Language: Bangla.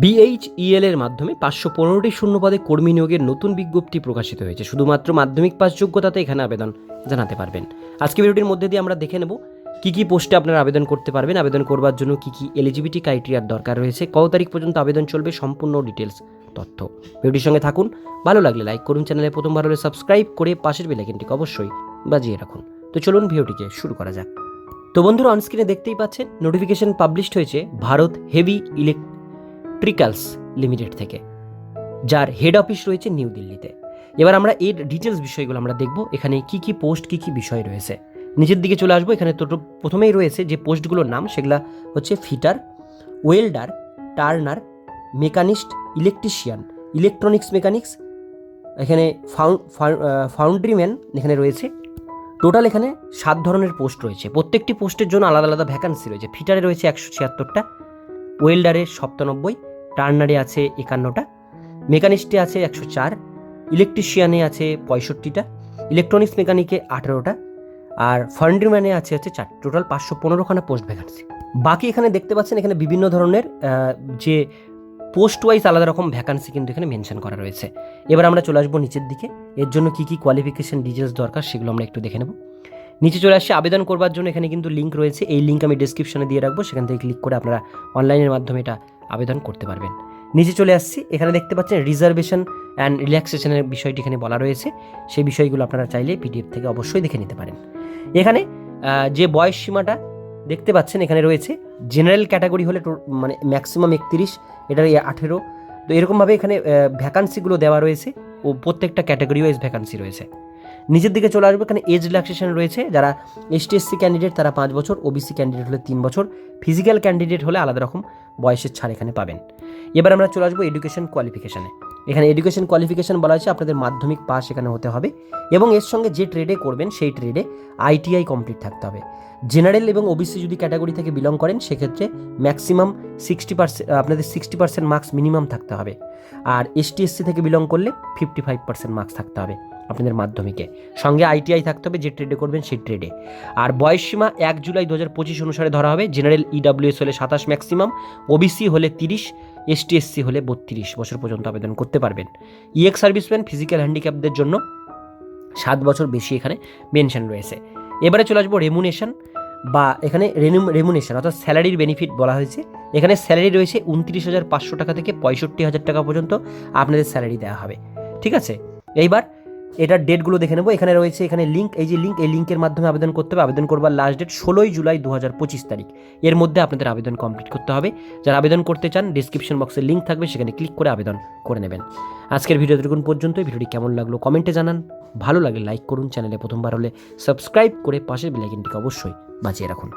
বিএইচইএল এর মাধ্যমে পাঁচশো পনেরোটি শূন্যপদে কর্মী নিয়োগের নতুন বিজ্ঞপ্তি প্রকাশিত হয়েছে। শুধুমাত্র মাধ্যমিক পাস যোগ্যতাতে এখানে আবেদন জানাতে পারবেন। আজকে ভিডিওটির মধ্যে দিয়ে আমরা দেখে নেব কী কী পোস্টে আপনারা আবেদন করতে পারবেন। আবেদন করবার জন্য কী কী এলিজিবিলিটি ক্রাইটেরিয়ার দরকার রয়েছে। কত তারিখ পর্যন্ত আবেদন চলবে সম্পূর্ণ ডিটেলস তথ্য। ভিডিওটির সঙ্গে থাকুন। ভালো লাগলে লাইক করুন চ্যানেলে প্রথমবার হলে সাবস্ক্রাইব করে পাশের বেলাইকেনটিকে অবশ্যই বাজিয়ে রাখুন। তো চলুন ভিডিওটিকে শুরু করা যাক। তো বন্ধুরা অনস্ক্রিনে দেখতেই পাচ্ছেন নোটিফিকেশন পাবলিশড হয়েছে, ভারত হেভি ইলেকট্রিক্যালস লিমিটেড থেকে, যার হেড অফিস রয়েছে নিউ দিল্লিতে এবার আমরা এর ডিটেলস বিষয়গুলো আমরা দেখব, এখানে কি কি পোস্ট কি কি বিষয় রয়েছে। নিচের দিকে চলে আসব, এখানে তো প্রথমেই রয়েছে যে পোস্টগুলোর নাম, সেগুলা হচ্ছে fitter welder turner machinist electrician electronics mechanics এখানে ফাউন্ড্রিম্যান এখানে রয়েছে। টোটাল এখানে সাত ধরনের পোস্ট রয়েছে। প্রত্যেকটি পোস্টের জন্য আলাদা আলাদা ভ্যাকান্সি রয়েছে। ফিটারে রয়েছে একশো ছিয়াত্তরটা ওয়েল্ডারে সপ্তানব্বই টার্নারে আছে একান্নটা, মেকানিস্টে আছে একশো চার, ইলেকট্রিশিয়ানে আছে পঁয়ষট্টিটা, ইলেকট্রনিক্স মেকানিকে আঠেরোটা, আর ফান্ড্রিম্যানে আছে হচ্ছে চার, টোটাল পাঁচশো পনেরোখানা পোস্ট ভ্যাকান্সি। বাকি এখানে দেখতে পাচ্ছেন এখানে বিভিন্ন ধরনের যে পোস্ট ওয়াইজ আলাদা রকম ভ্যাকান্সি কিন্তু এখানে মেনশন করা রয়েছে। এবার আমরা চলে আসব নিচের দিকে। এর জন্য কী কী কোয়ালিফিকেশন ডিটেলস দরকার সেগুলো আমরা একটু দেখে নেব। নিচে চলে আসছে, আবেদন করবার জন্য এখানে কিন্তু লিঙ্ক রয়েছে। এই লিঙ্ক আমি ডিসক্রিপশনে দিয়ে রাখব, সেখান থেকে ক্লিক করে আপনারা অনলাইনের মাধ্যমে এটা আবেদন করতে পারবেন। নিচে চলে আসছি। এখানে দেখতে পাচ্ছেন রিজার্ভেশন অ্যান্ড রিল্যাক্সেশনের বিষয়টি এখানে বলা রয়েছে। সেই বিষয়গুলো আপনারা চাইলে পিডিএফ থেকে অবশ্যই দেখে নিতে পারেন। এখানে যে বয়স সীমাটা দেখতে পাচ্ছেন এখানে রয়েছে। জেনারেল ক্যাটাগরি হলে মানে ম্যাক্সিমাম একত্রিশ, এটার আঠেরো। তো এরকমভাবে এখানে ভ্যাকান্সিগুলো দেওয়া রয়েছে। ও প্রত্যেকটা ক্যাটাগরি ওয়াইজ ভ্যাকান্সি রয়েছে। নিচের দিকে চলে আসবে এখানে এজ রিল্যাক্সেশন রয়েছে। যারা এসটিএসসি ক্যান্ডিডেট তারা পাঁচ বছর ওবিসি ক্যান্ডিডেট হলে তিন বছর ফিজিক্যাল ক্যান্ডিডেট হলে আলাদা রকম বয়সের ছাড় এখানে পাবেন। এবার আমরা চলে আসব এডুকেশন কোয়ালিফিকেশানে এখানে এডুকেশন কোয়ালিফিকেশান বলা হয়েছে, আপনাদের মাধ্যমিক পাস এখানে হতে হবে এবং এর সঙ্গে যে ট্রেডে করবেন, সেই ট্রেডে আইটিআই কমপ্লিট থাকতে হবে। জেনারেল এবং ওবিসি যদি ক্যাটাগরি থেকে বিলং করেন, সেক্ষেত্রে ম্যাক্সিমাম সিক্সটি পার্সেন্ট আপনাদের সিক্সটি পার্সেন্ট মার্কস মিনিমাম থাকতে হবে। আর এসটিএসসি থেকে বিলং করলে ফিফটি ফাইভ পার্সেন্ট মার্কস থাকতে হবে। আপনাদের মাধ্যমিকে। সঙ্গে আইটিআই থাকতে হবে, যে ট্রেডে করবেন সেই ট্রেডে আর বয়স সীমা এক জুলাই দু হাজার পঁচিশ অনুসারে ধরা হবে জেনারেল ইডাব্লিউএস হলে সাতাশ ম্যাক্সিমাম ওবিসি হলে তিরিশ এসটিএসসি হলে বত্রিশ বছর পর্যন্ত আবেদন করতে পারবেন। ইএক্স সার্ভিসম্যান ফিজিক্যাল হ্যান্ডিক্যাপদের জন্য সাত বছর বেশি এখানে মেনশন রয়েছে। এবারে চলে আসব রেমুনেশন বা এখানে রেমুনেশন অর্থাৎ স্যালারির বেনিফিট বলা হয়েছে। এখানে স্যালারি রয়েছে উনত্রিশ হাজার পাঁচশো টাকা থেকে পঁয়ষট্টি হাজার টাকা পর্যন্ত আপনাদের স্যালারি দেওয়া হবে। ঠিক আছে? এইবার এটার ডেটগুলো দেখে নেব। এখানে রয়েছে, এখানে লিঙ্ক এই যে লিঙ্ক এই লিঙ্কের মাধ্যমে আবেদন করতে হবে। আবেদন করবার লাস্ট ডেট ষোলোই জুলাই দু হাজার পঁচিশ তারিখ। এর মধ্যে আপনাদের আবেদন কমপ্লিট করতে হবে। যারা আবেদন করতে চান ডিসক্রিপশন বক্সে লিঙ্ক থাকবে, সেখানে ক্লিক করে আবেদন করে নেবেন। আজকের ভিডিও দেখুন পর্যন্ত ভিডিওটি কেমন লাগল কমেন্টে জানান। ভালো লাগলে লাইক করুন। চ্যানেলে প্রথমবার হলে সাবস্ক্রাইব করে পাশের বেলাইকিনটিকে অবশ্যই বাঁচিয়ে রাখুন।